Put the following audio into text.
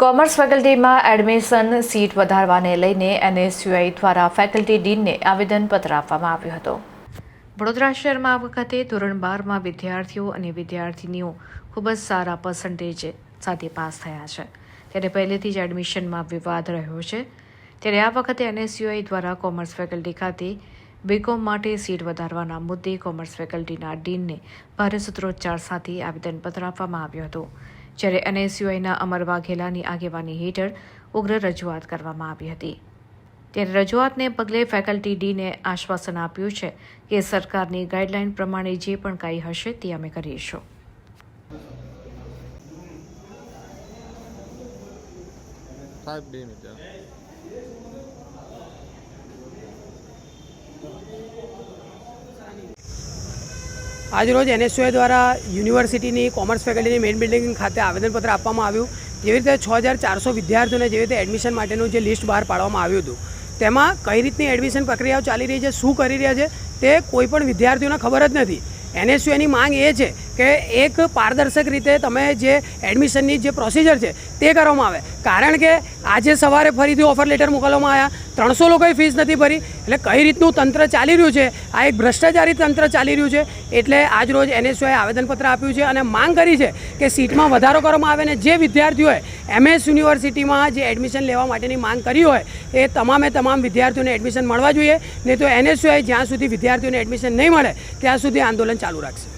Commerce ફેકલ્ટીમાં admission seat વધારવાને લઈને એનએસયુઆઈ દ્વારા ફેકલ્ટી ડીનને આવેદનપત્ર આપવામાં આવ્યું હતું. વડોદરા શહેરમાં આ વખતે ધોરણ બારમાં વિદ્યાર્થીઓ અને વિદ્યાર્થીનીઓ ખૂબ જ સારા પર્સન્ટેજ સાથે પાસ થયા છે. ત્યારે પહેલેથી જ એડમિશનમાં વિવાદ રહ્યો છે. ત્યારે આ વખતે એનએસયુઆઈ દ્વારા કોમર્સ ફેકલ્ટી ખાતે બીકોમ માટે સીટ વધારવાના મુદ્દે કોમર્સ ફેકલ્ટીના ડીનને ભારે સૂત્રોચ્ચાર સાથે આવેદનપત્ર આપવામાં આવ્યું હતું. જ્યારે એનએસયુઆઈના અમર વાઘેલાની આગેવાની હેઠળ ઉગ્ર રજૂઆત કરવામાં આવી હતી. ત્યારે રજૂઆતને પગલે ફેકલ્ટી ડીને આશ્વાસન આપ્યું છે કે સરકારની ગાઈડલાઈન પ્રમાણે જે પણ કાંઈ હશે તે અમે કરીશું. સાહેબ, બે આજરોજ એનએસયુઆઈ દ્વારા યુનિવર્સિટીની કોમર્સ ફેકલ્ટીની મેઇન બિલ્ડિંગ ખાતે આવેદનપત્ર આપવામાં આવ્યું. જેવી રીતે છ હજાર ચારસો વિદ્યાર્થીઓને જેવી રીતે એડમિશન માટેનું જે લિસ્ટ બહાર પાડવામાં આવ્યું હતું. તેમાં કઈ રીતની એડમિશન પ્રક્રિયાઓ ચાલી રહી છે, શું કરી રહ્યા છે, તે કોઈ પણ વિદ્યાર્થીઓને ખબર જ નથી. એનએસયુઆઈની માંગ એ છે કે એક પારદર્શક રીતે તમે જે એડમિશનની જે પ્રોસિજર છે, તે કરવામાં આવે. કારણ કે આજે સવારે ફરીથી ઓફર લેટર મોકલવામાં આવ્યા. ત્રણસો લોકોએ ફીસ નથી ભરી. એટલે કઈ રીતનું તંત્ર ચાલી રહ્યું છે? આ એક ભ્રષ્ટાચારી તંત્ર ચાલી રહ્યું છે. એટલે આજ રોજ એનએસયુએ આવેદનપત્ર આપ્યું છે અને માંગ કરી છે કે સીટમાં વધારો કરવામાં આવે અને જે વિદ્યાર્થીઓએ એમએસ યુનિવર્સિટીમાં જે એડમિશન લેવા માટેની માંગ કરી હોય, એ તમામે તમામ વિદ્યાર્થીઓને એડમિશન મળવા જોઈએ. નહીં તો એનએસયુઆઈ જ્યાં સુધી વિદ્યાર્થીઓને એડમિશન નહીં મળે, ત્યાં સુધી આંદોલન ચાલુ રાખશે.